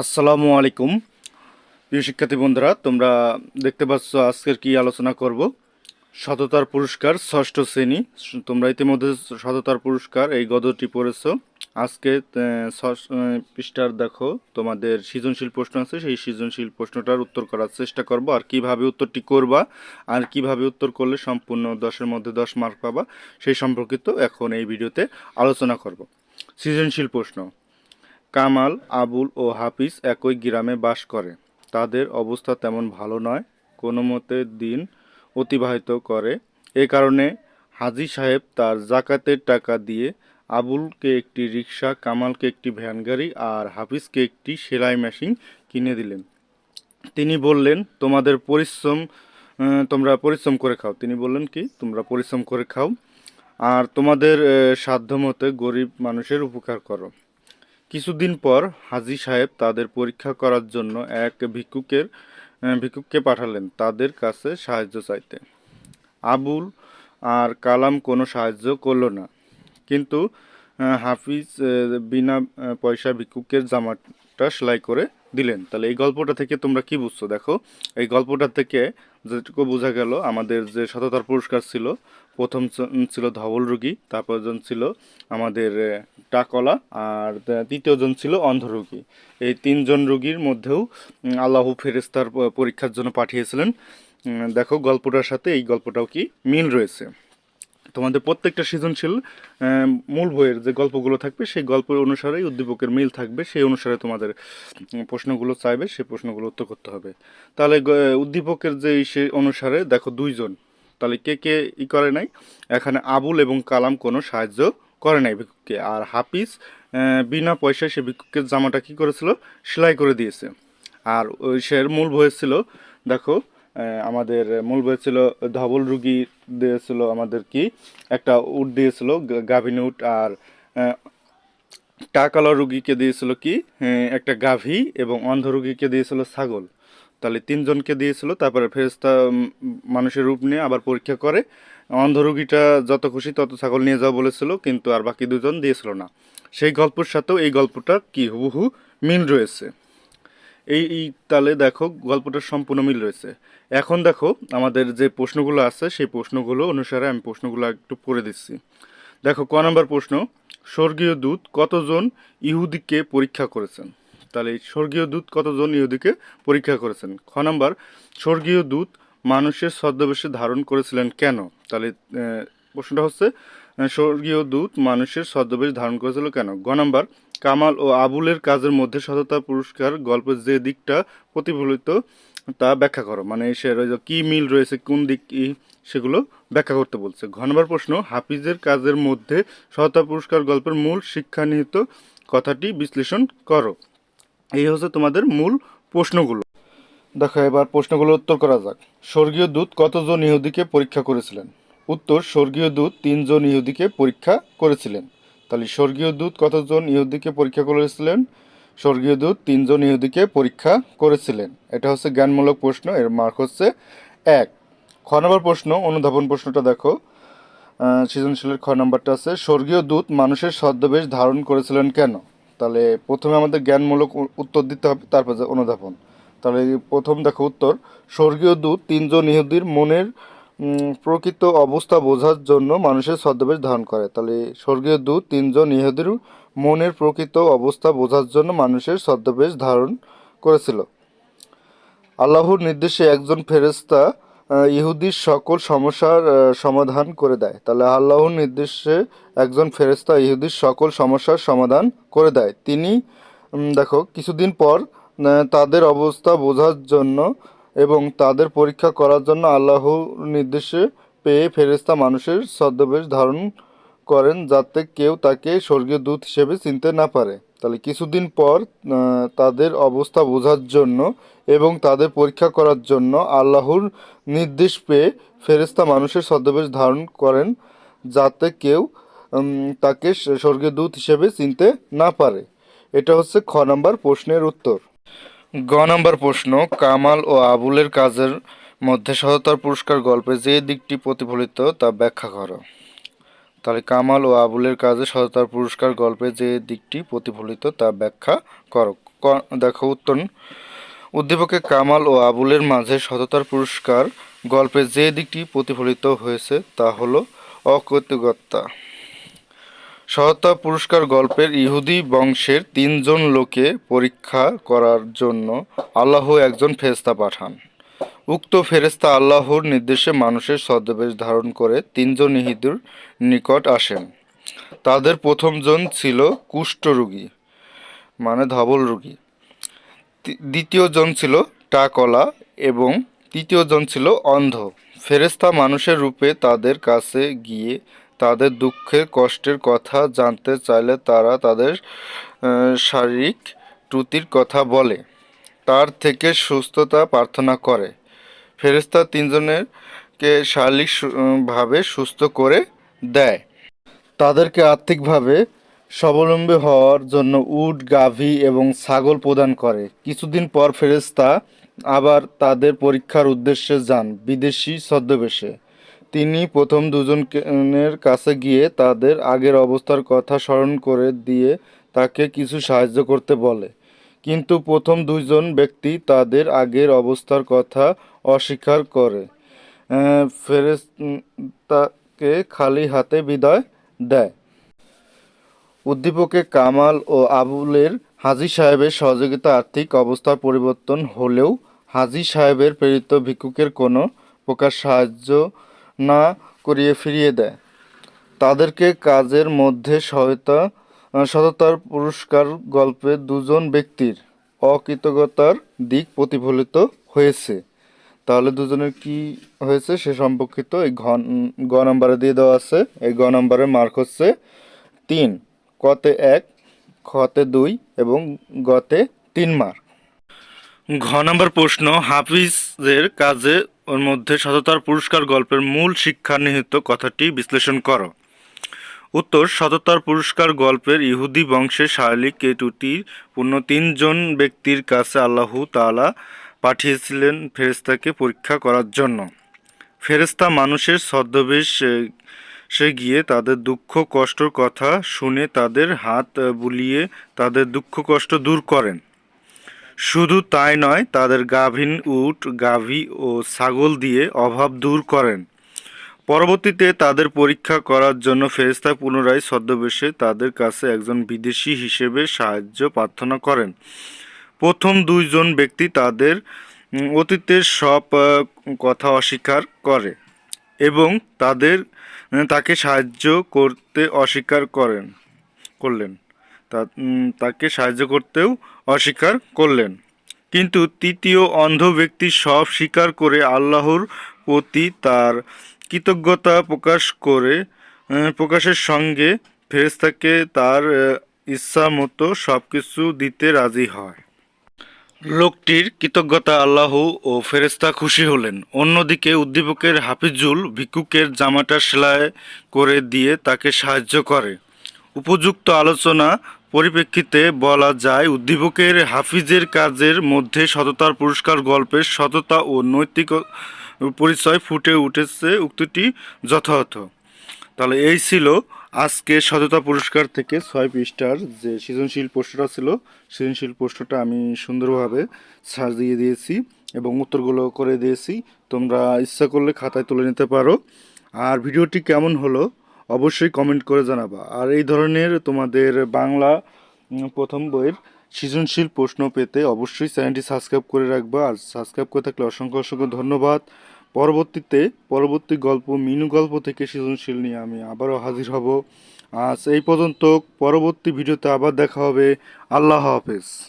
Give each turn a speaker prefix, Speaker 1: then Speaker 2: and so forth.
Speaker 1: আসসালামু আলাইকুম। প্রিয় শিক্ষার্থী বন্ধুরা, তোমরা দেখতে পাচ্ছ আজকের কি আলোচনা করব? সততার পুরস্কার, ষষ্ঠ শ্রেণি। তোমরা ইতিমধ্যে সততার পুরস্কার, এই গদটি পড়েছ। আজকে পৃষ্ঠার দেখো, তোমাদের সৃজনশীল প্রশ্ন আছে, সেই সৃজনশীল প্রশ্নটার উত্তর করার চেষ্টা করব, আর কীভাবে উত্তরটি করবা, আর কীভাবে উত্তর করলে সম্পূর্ণ দশের মধ্যে দশ মার্ক পাবা, সেই সম্পর্কিত এখন এই ভিডিওতে আলোচনা করব। সৃজনশীল প্রশ্ন। কামাল, আবুল ও হাফিজ একই গ্রামে বাস করে। তাদের অবস্থা তেমন ভালো নয়, কোনো মতে দিন অতিবাহিত করে। এ কারণে হাজি সাহেব তার জাকাতের টাকা দিয়ে আবুলকে একটি রিক্সা কামালকে একটি ভ্যান গাড়ি আর হাফিজকে একটি সেলাই মেশিন কিনে দিলেন। তিনি বললেন, তোমাদের পরিশ্রম তোমরা পরিশ্রম করে খাও। তিনি বললেন, কি? তোমরা পরিশ্রম করে খাও। আর তোমাদের সাধ্যমতে গরিব মানুষের উপকার করো। কিছুদিন পর হাজি সাহেব তাদের পরীক্ষা করার জন্য এক ভিক্ষুকের ভিক্ষুককে পাঠালেন তাদের কাছে সাহায্য চাইতে। আবুল আর কালাম কোনো সাহায্য করল না। কিন্তু হাফিজ বিনা পয়সা ভিক্ষুকের জামাটা সেলাই করে দিলেন। তাহলে এই গল্পটা থেকে তোমরা কি বুঝছ? দেখো, এই গল্পটা থেকে যেটুকু বোঝা গেল, আমাদের যে সততার পুরস্কার ছিল, প্রথম ছিল ধবল রুগী তারপরজন ছিল আমাদের টাকলা, আর তৃতীয়জন ছিল অন্ধ রুগী। এই তিনজন রুগীর মধ্যেও আল্লাহ ফেরেস্তার পরীক্ষার জন্য পাঠিয়েছিলেন। দেখো, গল্পটার সাথে এই গল্পটাও কি মিল রয়েছে। তোমাদের প্রত্যেকটা সৃজনশীল মূল বইয়ের যে গল্পগুলো থাকবে, সেই গল্পের অনুসারেই উদ্দীপকের মিল থাকবে, সেই অনুসারে তোমাদের প্রশ্নগুলো চাইবে, সেই প্রশ্নগুলো উত্তর করতে হবে। তাহলে উদ্দীপকের যে সে অনুসারে, দেখো দুইজন, তাহলে কে কে ই করে নাই? এখানে আবুল এবং কালাম কোনো সাহায্য করে নাই ভিক্ষুককে। আর হাফিজ বিনা পয়সায় সে ভিক্ষুকের জামাটা কি করেছিল? সেলাই করে দিয়েছে। আর সে মূল বইয়ের ছিল, দেখো আমাদের মূল ছিল ধবল রুগী দিয়েছিল আমাদের কি? একটা উট দিয়েছিল গাভিন উট, আর টাকালা রুগীকে দিয়েছিল কি? একটা গাভী এবং অন্ধ রুগীকে দিয়েছিল ছাগল। তাহলে তিনজনকে দিয়েছিল, তারপরে ফেরেস্তা মানুষের রূপ নিয়ে আবার পরীক্ষা করে। অন্ধ রুগীটা যত খুশি তত ছাগল নিয়ে যাওয়া বলেছিল, কিন্তু আর বাকি দুজন দিয়েছিল না। সেই গল্পের সাথেও এই গল্পটা কি হুবহু মিল রয়েছে। এই এই তালে দেখো গল্পটার সম্পূর্ণ মিল রয়েছে। এখন দেখো আমাদের যে প্রশ্নগুলো আছে, সেই প্রশ্নগুলো অনুসারে আমি প্রশ্নগুলো একটু পড়ে দিচ্ছি। দেখো, ক নম্বর প্রশ্ন, স্বর্গীয় দূত কতজন ইহুদিকে পরীক্ষা করেছেন? তাহলে স্বর্গীয় দূত কতজন ইহুদিকে পরীক্ষা করেছেন? খ নম্বর, স্বর্গীয় দূত মানুষের ছদ্মবেশে ধারণ করেছিলেন কেন? তাহলে প্রশ্নটা হচ্ছে, স্বর্গীয় দূত মানুষের ছদ্মবেশ ধারণ করেছিল কেন? গ নম্বর কামাল ও আবুলের কাজের মধ্যে সততা পুরস্কার গল্পের যে দিকটা প্রতিফলিত, তা ব্যাখ্যা করো। মানে সে কি মিল রয়েছে, কোন দিক সেগুলো ব্যাখ্যা করতে বলছে। ঘনবার প্রশ্ন, হাফিজের কাজের মধ্যে সততা পুরস্কার গল্পের মূল শিক্ষা নিহিত কথাটি বিশ্লেষণ করো। এই হচ্ছে তোমাদের মূল প্রশ্নগুলো। দেখো, এবার প্রশ্নগুলো উত্তর করা যাক। স্বর্গীয় দূত কতজন ইহুদিকে পরীক্ষা করেছিলেন? উত্তর, স্বর্গীয় দূত তিনজন ইহুদিকে পরীক্ষা করেছিলেন। তাহলে স্বর্গীয় দূত কতজন ইহুদিকে পরীক্ষা করেছিলেন? স্বর্গীয় দূত তিনজন ইহুদিকে পরীক্ষা করেছিলেন। এটা হচ্ছে জ্ঞানমূলক প্রশ্ন, এর মার্ক হচ্ছে এক। খ নম্বর প্রশ্ন, অনুধাবন প্রশ্নটা দেখো। সৃজনশীলের খ নম্বরটা আছে, স্বর্গীয় দূত মানুষের ছদ্মবেশ ধারণ করেছিলেন কেন? তাহলে প্রথমে আমাদের জ্ঞানমূলক উত্তর দিতে হবে, তারপর অনুধাবন। তাহলে প্রথম দেখো উত্তর, স্বর্গীয় দূত তিনজন ইহুদির মনের প্রকৃত অবস্থা বোঝার জন্য মানুষের ছদ্মবেশ ধারণ করে। তাহলে স্বর্গীয় দূত তিনজন ইহুদির মনের প্রকৃত অবস্থা বোঝার জন্য মানুষের ছদ্মবেশ ধারণ করেছিল। আল্লাহর নির্দেশে একজন ফেরেশতা আহ, ইহুদির সকল সমস্যার সমাধান করে দেয়। তাহলে আল্লাহর নির্দেশে একজন ফেরেশতা ইহুদির সকল সমস্যার সমাধান করে দেয়। তিনি দেখো কিছুদিন পর তাদের অবস্থা বোঝার জন্য এবং তাদের পরীক্ষা করার জন্য আল্লাহর নির্দেশে পেয়ে ফেরেশতা মানুষের ছদ্মবেশ ধারণ করেন যাতে কেউ তাকে স্বর্গীয় দূত হিসেবে চিনতে না পারে। তাহলে কিছুদিন পর তাদের অবস্থা বোঝার জন্য এবং তাদের পরীক্ষা করার জন্য আল্লাহর নির্দেশ পেয়ে ফেরেশতা মানুষের ছদ্মবেশ ধারণ করেন যাতে কেউ তাকে স্বর্গীয় দূত হিসেবে চিনতে না পারে। এটা হচ্ছে খ নম্বর প্রশ্নের উত্তর। গ নম্বর প্রশ্ন, কামাল ও আবুলের কাজের মধ্যে সততার পুরস্কার গল্পে যে দিকটি প্রতিফলিত তা ব্যাখ্যা করো। তাহলে কামাল ও আবুলের কাজে সততার পুরস্কার গল্পে যে দিকটি প্রতিফলিত তা ব্যাখ্যা করো। দেখো উত্তর। উদ্দীপকে কামাল ও আবুলের মাঝে সততার পুরস্কার গল্পে যে দিকটি প্রতিফলিত হয়েছে তা হলো অকৃতজ্ঞতা। সততা পুরস্কার গল্পের ইহুদি বংশের তিনজন লোকে পরীক্ষা করার জন্য আল্লাহ একজন ফেরেশতা পাঠান। উক্ত ফেরেশতা আল্লাহর নির্দেশে মানুষের ছদ্মবেশ ধারণ করে তিনজন ইহুদির নিকট আসেন। তাদের প্রথমজন ছিল কুষ্ঠ কুষ্ঠরোগী মানে ধবল রুগী। দ্বিতীয়জন ছিল টাকলা এবং তৃতীয়জন ছিল অন্ধ। ফেরেশতা মানুষের রূপে তাদের কাছে গিয়ে তাদের দুঃখের, কষ্টের কথা জানতে চাইলে তারা তাদের শারীরিক ত্রুটির কথা বলে। তার থেকে সুস্থতা প্রার্থনা করে। ফেরেশতা তিনজনেরকে শারীরিক সু- ভাবে সুস্থ করে দেয়। তাদেরকে আর্থিকভাবে স্বাবলম্বী হওয়ার জন্য উট, গাভী এবং ছাগল প্রদান করে। কিছুদিন পর ফেরেশতা আবার তাদের পরীক্ষার উদ্দেশ্যে যান বিদেশি ছদ্মবেশে। তিনি প্রথম দুজনের কাছে গিয়ে তাদের আগের অবস্থার কথা স্মরণ করে দিয়ে তাকে কিছু সাহায্য করতে বলে। কিন্তু প্রথম দুইজন ব্যক্তি তাদের আগের অবস্থার কথা অস্বীকার করে। আহ, ফেরেশতাকে খালি হাতে বিদায় দেয়। উদ্দীপকে কামাল ও আবুলের হাজী সাহেবের সহযোগিতা আর্থিক অবস্থার পরিবর্তন হলেও হাজী সাহেবের প্রেরিত ভিক্ষুকের কোনো প্রকার সাহায্য না করিয়ে ফিরিয়ে দেয়। তাদেরকে কাজের মধ্যে সহায়তা সততার পুরস্কার গল্পে দুজন ব্যক্তির অকৃতজ্ঞতার দিক প্রতিফলিত হয়েছে। তাহলে দুজনের কি হয়েছে সে সম্পর্কিত এই ঘ গ নম্বরে দিয়ে দেওয়া আছে। এই গ নম্বরের মার্ক হচ্ছে তিন, কতে এক, খতে দুই এবং গতে তিন মার্ক। ঘ নম্বর প্রশ্ন, হাফিজের কাজে ওর মধ্যে সততার পুরস্কার গল্পের মূল শিক্ষা নিহিত কথাটি বিশ্লেষণ করো। উত্তর, সততার পুরস্কার গল্পের ইহুদি বংশের শারীরিক কেটুটি পূর্ণ তিনজন ব্যক্তির কাছে আল্লাহ তাআলা পাঠিয়েছিলেন ফেরেশতাকে পরীক্ষা করার জন্য। ফেরেশতা মানুষের ছদ্মবেশ সে গিয়ে তাদের দুঃখ, কষ্টর কথা শুনে তাদের হাত বুলিয়ে তাদের দুঃখ, কষ্ট দূর করেন। শুধু তাই নয়, তাদের গাভীন উট, গাভী ও ছাগল দিয়ে অভাব দূর করেন। পরবর্তীতে তাদের পরীক্ষা করার জন্য ফেরেশতা পুনরায় ছদ্মবেশে তাদের কাছে একজন বিদেশি হিসেবে সাহায্য প্রার্থনা করেন। প্রথম দুইজন ব্যক্তি তাদের অতীতের সব কথা অস্বীকার করে এবং তাদের তাকে সাহায্য করতে অস্বীকার করেন, করলেন। তাকে সাহায্য করতেও অস্বীকার করলেন। কিন্তু তৃতীয় অন্ধ ব্যক্তি সব স্বীকার করে আল্লাহর প্রতি তার কৃতজ্ঞতা প্রকাশ করে প্রকাশের সঙ্গে ফেরেশতাকে তার ইচ্ছা মতো সব কিছু দিতে রাজি হয়। লোকটির কৃতজ্ঞতা আল্লাহ ও ফেরেশতা খুশি হলেন। অন্যদিকে উদ্দীপকের হাফিজুল ভিক্ষুকের জামাটা সেলাই করে দিয়ে তাকে সাহায্য করে। উপযুক্ত আলোচনা পরিপ্রেক্ষিতে বলা যায়, উদ্দীপকের হাফিজের কাজের মধ্যে সততার পুরস্কার গল্পের সততা ও নৈতিক পরিচয় ফুটে উঠেছে উক্তিটি যথাযথ। তাহলে এই ছিল আজকে সততা পুরস্কার থেকে ছয় পৃষ্ঠার যে সৃজনশীল প্রশ্নটা ছিল, সৃজনশীল প্রশ্নটা আমি সুন্দরভাবে সাজিয়ে দিয়েছি এবং উত্তরগুলো করে দিয়েছি। তোমরা ইচ্ছা করলে খাতায় তুলে নিতে পারো। আর ভিডিওটি কেমন হলো অবশ্যই কমেন্ট করে জানাবা। আর এই ধরনের তোমাদের বাংলা প্রথম বইয়ের সৃজনশীল প্রশ্ন পেতে অবশ্যই চ্যানেলটি সাবস্ক্রাইব করে রাখবা। আর সাবস্ক্রাইব করে থাকলে অসংখ্য অসংখ্য ধন্যবাদ। পরবর্তীতে, পরবর্তী গল্প, মিনু গল্প থেকে সৃজনশীল নিয়ে আমি আবারও হাজির হব। আজ এই পর্যন্ত, পরবর্তী ভিডিওতে আবার দেখা হবে। আল্লাহ হাফেজ।